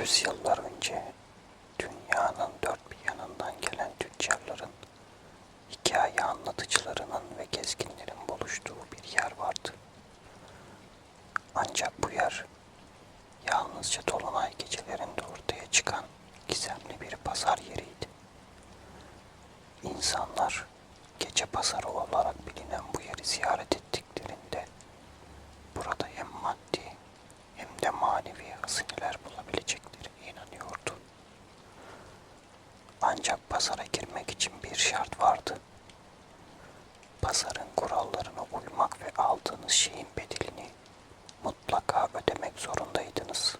yüzyıllar önce dünyanın dört bir yanından gelen tüccarların, hikaye anlatıcılarının ve gezginlerin buluştuğu bir yer vardı. Ancak bu yer yalnızca dolunay gecelerinde ortaya çıkan gizemli bir pazar yeriydi. İnsanlar gece pazarı olarak bilinen bu yeri ziyaret ettiklerinde burada hem maddi hem de manevi hazineler bulabilecek Ancak pazara girmek için bir şart vardı. Pazarın kurallarına uymak ve aldığınız şeyin bedelini mutlaka ödemek zorundaydınız.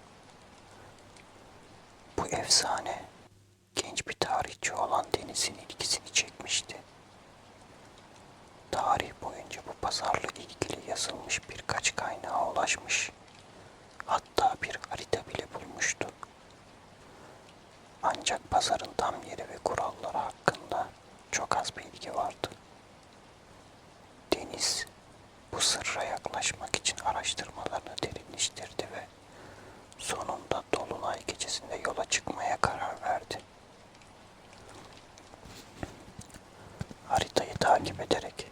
Bu efsane genç bir tarihçi olan Deniz'in ilgisini çekmişti. Tarih boyunca bu pazarla ilgili yazılmış birkaç kaynağa ulaşmış. Hatta bir harita bile bulmuştu. Ancak pazarın tam yeri ve kuralları hakkında çok az bilgi vardı. Deniz bu sırra yaklaşmak için araştırmalarını derinleştirdi ve sonunda Dolunay gecesinde yola çıkmaya karar verdi. Haritayı takip ederek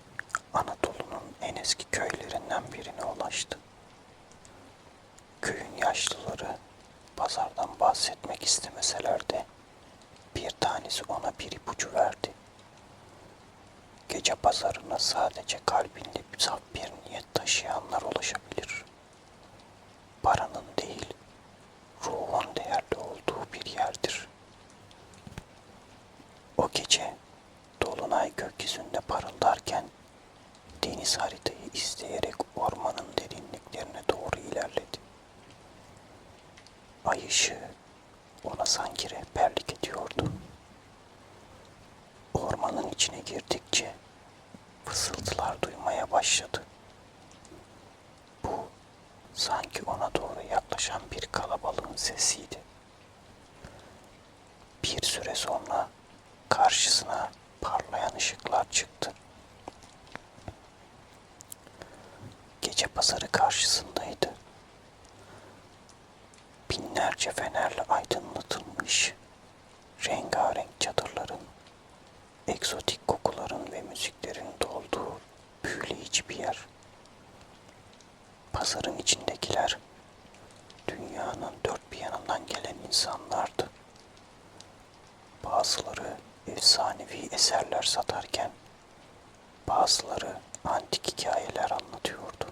Anadolu'nun en eski köylerinden birine ulaştı. Köyün yaşlıları pazardan bahsetmek istemeseler de bir tanesi ona bir ipucu verdi. Gece pazarına sadece kalbinde saf bir niyet taşıyanlar ulaşabilir. Paranın değil, ruhun değerli olduğu bir yerdir. O gece Dolunay gökyüzünde parıldarken deniz haritayı izleyerek ormanın derinliklerine doğru ilerledi. Ay ışığı ona sanki rehberlik ediyordu. Ormanın içine girdikçe fısıltılar duymaya başladı. Bu sanki ona doğru yaklaşan bir kalabalığın sesiydi. Bir süre sonra karşısına parlayan ışıklar çıktı. Gece pazarı karşısındaydı. Binlerce fenerle aydınlatılmış rengarenk çadırların, egzotik kokuların ve müziklerin dolduğu büyüleyici bir yer. Pazarın içindekiler dünyanın dört bir yanından gelen insanlardı. Bazıları efsanevi eserler satarken bazıları antik hikayeler anlatıyordu.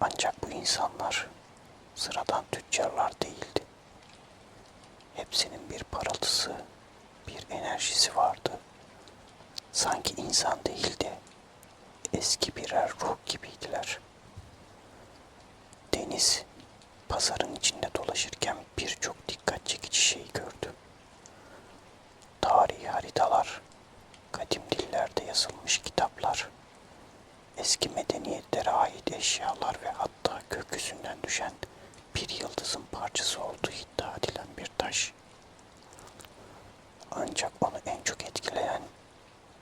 Ancak bu insanlar sıradan tüccarlar değildi. Hepsinin bir parıltısı, bir enerjisi vardı. Sanki insan değil de eski birer ruh gibiydiler. Deniz pazarın içinde dolaşırken birçok dikkat çekici şey gördü. Tarihi haritalar, kadim dillerde yazılmış kitaplar, eski medeniyetlere ait eşyalar ve hatta gökyüzünden düşen bir yıldızın parçası olduğu iddia edilen bir taş. Ancak onu en çok etkileyen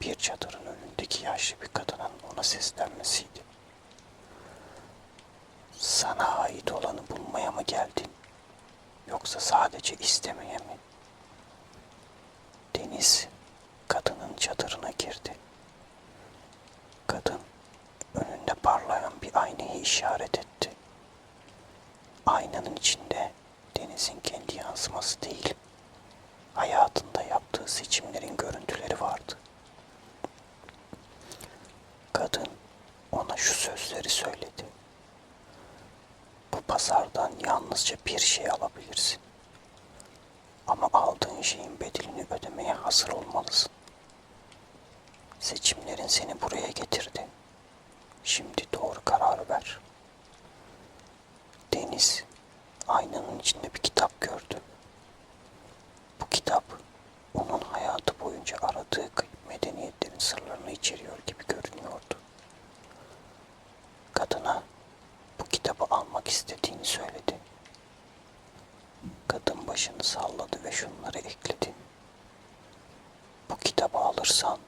bir çadırın önündeki yaşlı bir kadının ona seslenmesiydi. Sana ait olanı bulmaya mı geldin? Yoksa sadece istemeye mi? Deniz kadının çadırına girdi. Kadın önünde parlayan bir aynayı işaret etti. Aynanın içinde Deniz'in kendi yansıması değil, hayatında yaptığı seçimlerin görüntüleri vardı. Kadın ona şu sözleri söyledi. Bu pazardan yalnızca bir şey alabilirsin. Ama aldığın şeyin bedelini ödemeye hazır olmalısın. Seçimlerin seni buraya getirdi. Şimdi doğru kararı ver. Deniz aynanın içinde bir kitap gördü. Bu kitap onun hayatı boyunca aradığı medeniyetlerin sırlarını içeriyor gibi görünüyordu. Kadına bu kitabı almak istediğini söyledi. Kadın başını salladı ve şunları ekledi. Bu kitabı alırsan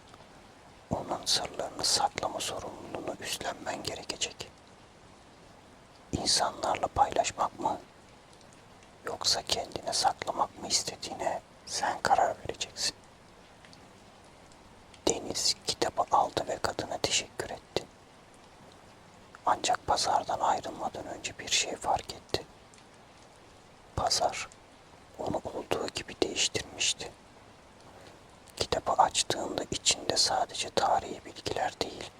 onun sırlarını saklama sorumluluğunu üstlenmen gerekecek. İnsanlarla paylaşmak mı yoksa kendine saklamak mı istediğine sen karar vereceksin. Deniz kitabı aldı ve kadına teşekkür etti. Ancak pazardan ayrılmadan önce bir şey fark etti. Pazar onu olduğu gibi değiştirmişti. Kitabı açtığında içinde sadece tarihi bilgiler değil,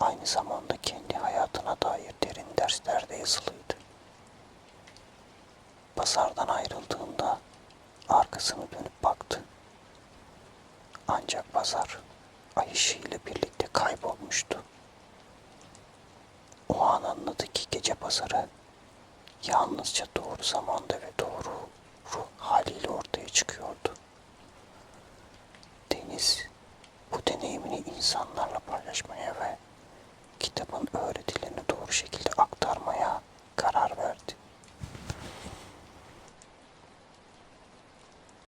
aynı zamanda kendi hayatına dair derin dersler de yazılıydı. Pazardan ayrıldığında arkasını dönüp baktı. Ancak pazar ay ışığıyla birlikte kaybolmuştu. O an anladı ki gece pazarı yalnızca doğru zamanda ve doğru ruh haliyle ortaya çıkıyordu. Deniz bu deneyimini insanlarla paylaşmaya ve kitabın